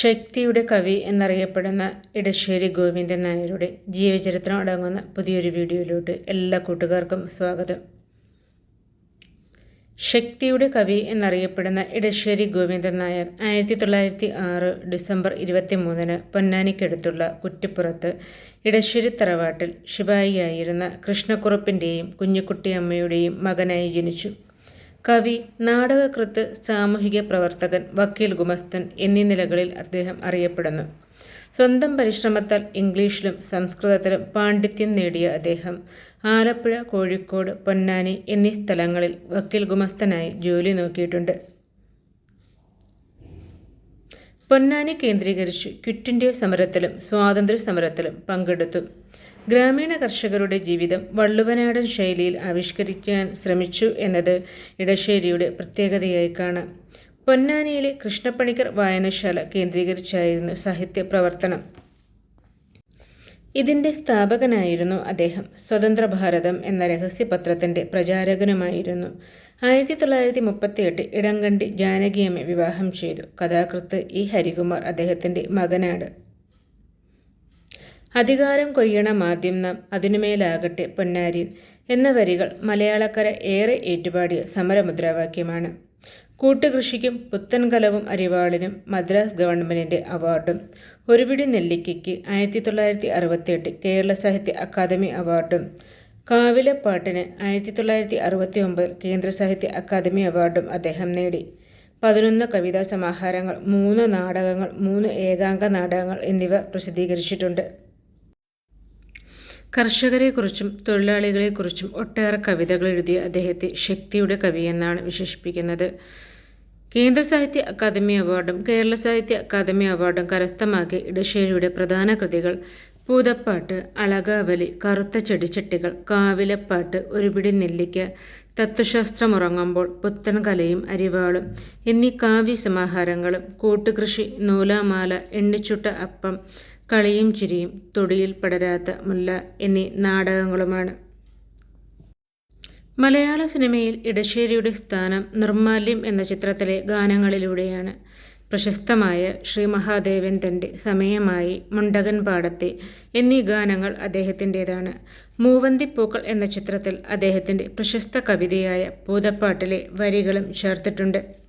ശക്തിയുടെ കവി എന്നറിയപ്പെടുന്ന ഇടശ്ശേരി ഗോവിന്ദൻ നായരുടെ ജീവചരിത്രം അടങ്ങുന്ന പുതിയൊരു വീഡിയോയിലോട്ട് എല്ലാ കൂട്ടുകാർക്കും സ്വാഗതം. ശക്തിയുടെ കവി എന്നറിയപ്പെടുന്ന ഇടശ്ശേരി ഗോവിന്ദൻ നായർ ആയിരത്തി തൊള്ളായിരത്തി ആറ് ഡിസംബർ ഇരുപത്തി മൂന്നിന് പൊന്നാനിക്കടുത്തുള്ള കുറ്റിപ്പുറത്ത് ഇടശ്ശേരി തറവാട്ടിൽ ശിപായിയായിരുന്ന കൃഷ്ണക്കുറുപ്പിന്റെയും കുഞ്ഞുകുട്ടിയമ്മയുടെയും മകനായി ജനിച്ചു. കവി നാടകകൃത്ത് സാമൂഹിക പ്രവർത്തകൻ വക്കീൽ ഗുമസ്തൻ എന്നീ നിലകളിൽ അദ്ദേഹം അറിയപ്പെടുന്നു. സ്വന്തം പരിശ്രമത്താൽ ഇംഗ്ലീഷിലും സംസ്കൃതത്തിലും പാണ്ഡിത്യം നേടിയ അദ്ദേഹം ആലപ്പുഴ കോഴിക്കോട് പൊന്നാനി എന്നീ സ്ഥലങ്ങളിൽ വക്കീൽ ഗുമസ്തനായി ജോലി നോക്കിയിട്ടുണ്ട്. പൊന്നാനി കേന്ദ്രീകരിച്ച് ക്വിറ്റ് ഇന്ത്യ സമരത്തിലും സ്വാതന്ത്ര്യ സമരത്തിലും പങ്കെടുത്തു. ഗ്രാമീണ കർഷകരുടെ ജീവിതം വള്ളുവനാടൻ ശൈലിയിൽ ആവിഷ്കരിക്കാൻ ശ്രമിച്ചു എന്നത് ഇടശ്ശേരിയുടെ പ്രത്യേകതയായി കാണാം. പൊന്നാനിയിലെ കൃഷ്ണപ്പണിക്കർ വായനശാല കേന്ദ്രീകരിച്ചായിരുന്നു സാഹിത്യ പ്രവർത്തനം ഇതിന്റെ സ്ഥാപകനായിരുന്നു അദ്ദേഹം. സ്വതന്ത്ര ഭാരതം എന്ന രഹസ്യപത്രത്തിന്റെ പ്രചാരകനുമായിരുന്നു. ആയിരത്തി തൊള്ളായിരത്തി മുപ്പത്തിയെട്ട് ഇടങ്കണ്ടി ജാനകിയമ്മ വിവാഹം ചെയ്തു. കഥാകൃത്ത് ഇ ഹരികുമാർ അദ്ദേഹത്തിന്റെ മകനാണ്. അധികാരം കൊയ്യണം ആദ്യം നാം അതിനുമേലാകട്ടെ പൊന്നാരിൻ എന്ന വരികൾ മലയാളക്കര ഏറെ ഏറ്റുപാടിയ സമരമുദ്രാവാക്യമാണ്. കൂട്ടുകൃഷിക്കും പുത്തൻകലവും അരിവാളിനും മദ്രാസ് ഗവൺമെന്റിന്റെ അവാർഡും. ഒരുപിടി നെല്ലിക്കയ്ക്ക് ആയിരത്തി തൊള്ളായിരത്തി അറുപത്തിയെട്ട് കേരള സാഹിത്യ അക്കാദമി അവാർഡും. കാവിലപ്പാട്ടിന് ആയിരത്തി തൊള്ളായിരത്തി അറുപത്തി ഒമ്പതിൽ കേന്ദ്ര സാഹിത്യ അക്കാദമി അവാർഡും അദ്ദേഹം നേടി. പതിനൊന്ന് കവിതാ സമാഹാരങ്ങൾ മൂന്ന് നാടകങ്ങൾ മൂന്ന് ഏകാംഗ നാടകങ്ങൾ എന്നിവ പ്രസിദ്ധീകരിച്ചിട്ടുണ്ട്. കർഷകരെക്കുറിച്ചും തൊഴിലാളികളെക്കുറിച്ചും ഒട്ടേറെ കവിതകൾ എഴുതിയ അദ്ദേഹത്തെ ശക്തിയുടെ കവിയെന്നാണ് വിശേഷിപ്പിക്കുന്നത്. കേന്ദ്ര സാഹിത്യ അക്കാദമി അവാർഡും കേരള സാഹിത്യ അക്കാദമി അവാർഡും കരസ്ഥമാക്കിയ ഇടശ്ശേരിയുടെ പ്രധാന കൃതികൾ പൂതപ്പാട്ട് അളകാവലി കറുത്ത ചെടിച്ചട്ടികൾ കാവിലപ്പാട്ട് ഒരുപിടി നെല്ലിക്ക തത്വശാസ്ത്രമുറങ്ങുമ്പോൾ പുത്തൻ കലയും അരിവാളും എന്നീ കാവ്യ സമാഹാരങ്ങളും കൂട്ടുകൃഷി നൂലാമാല എണ്ണിച്ചുട്ട അപ്പം കളിയും ചിരിയും തൊടിയിൽ പടരാത്ത മുല്ല എന്നീ നാടകങ്ങളുമാണ്. മലയാള സിനിമയിൽ ഇടശ്ശേരിയുടെ സ്ഥാനം നിർമാല്യം എന്ന ചിത്രത്തിലെ ഗാനങ്ങളിലൂടെയാണ്. പ്രശസ്തമായ ശ്രീ മഹാദേവൻ തന്റെ സമയമായി മുണ്ടകൻ പാടത്തെ എന്നീ ഗാനങ്ങൾ അദ്ദേഹത്തിന്റെതാണ്. മൂവന്തിപ്പൂക്കൾ എന്ന ചിത്രത്തിൽ അദ്ദേഹത്തിന്റെ പ്രശസ്ത കവിതയായ പൂതപ്പാട്ടിലെ വരികളും ചേർത്തിട്ടുണ്ട്.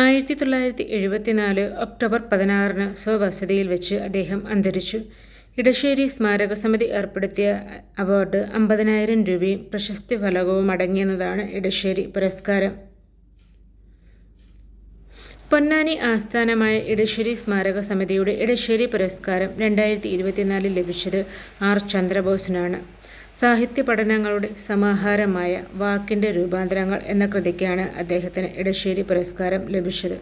ആയിരത്തി തൊള്ളായിരത്തി എഴുപത്തിനാല് ഒക്ടോബർ പതിനാറിന് സ്വവസതിയിൽ വെച്ച് അദ്ദേഹം അന്തരിച്ചു. ഇടശ്ശേരി സ്മാരക സമിതി ഏർപ്പെടുത്തിയ അവാർഡ് അമ്പതിനായിരം രൂപയും പ്രശസ്തി ഫലകവും അടങ്ങിയെന്നതാണ് ഇടശ്ശേരി പുരസ്കാരം. പൊന്നാനി ആസ്ഥാനമായ ഇടശ്ശേരി സ്മാരക സമിതിയുടെ ഇടശ്ശേരി പുരസ്കാരം രണ്ടായിരത്തി ഇരുപത്തിനാലിൽ ലഭിച്ചത് ആർ ചന്ദ്രബോസിനാണ്. സാഹിത്യ പഠനങ്ങളുടെ സമാഹാരമായ വാക്കിന്റെ രൂപാന്തരങ്ങൾ എന്ന കൃതിക്കാണ് അദ്ദേഹത്തിന് ഇടശ്ശേരി പുരസ്കാരം ലഭിച്ചത്.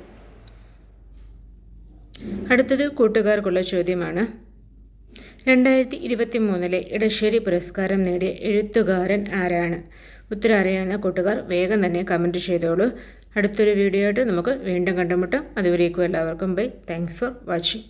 അടുത്തത് കൂട്ടുകാർക്കുള്ള ചോദ്യമാണ്. രണ്ടായിരത്തി ഇരുപത്തി മൂന്നിലെ ഇടശ്ശേരി പുരസ്കാരം നേടിയ എഴുത്തുകാരൻ ആരാണ്? ഉത്തരം അറിയാവുന്ന കൂട്ടുകാർ വേഗം തന്നെ കമന്റ് ചെയ്തോളൂ. അടുത്തൊരു വീഡിയോ ആയിട്ട് നമുക്ക് വീണ്ടും കണ്ടുമുട്ടാം. അതുവരേക്കും എല്ലാവർക്കും ബൈ താങ്ക്സ് ഫോർ വാച്ചിങ്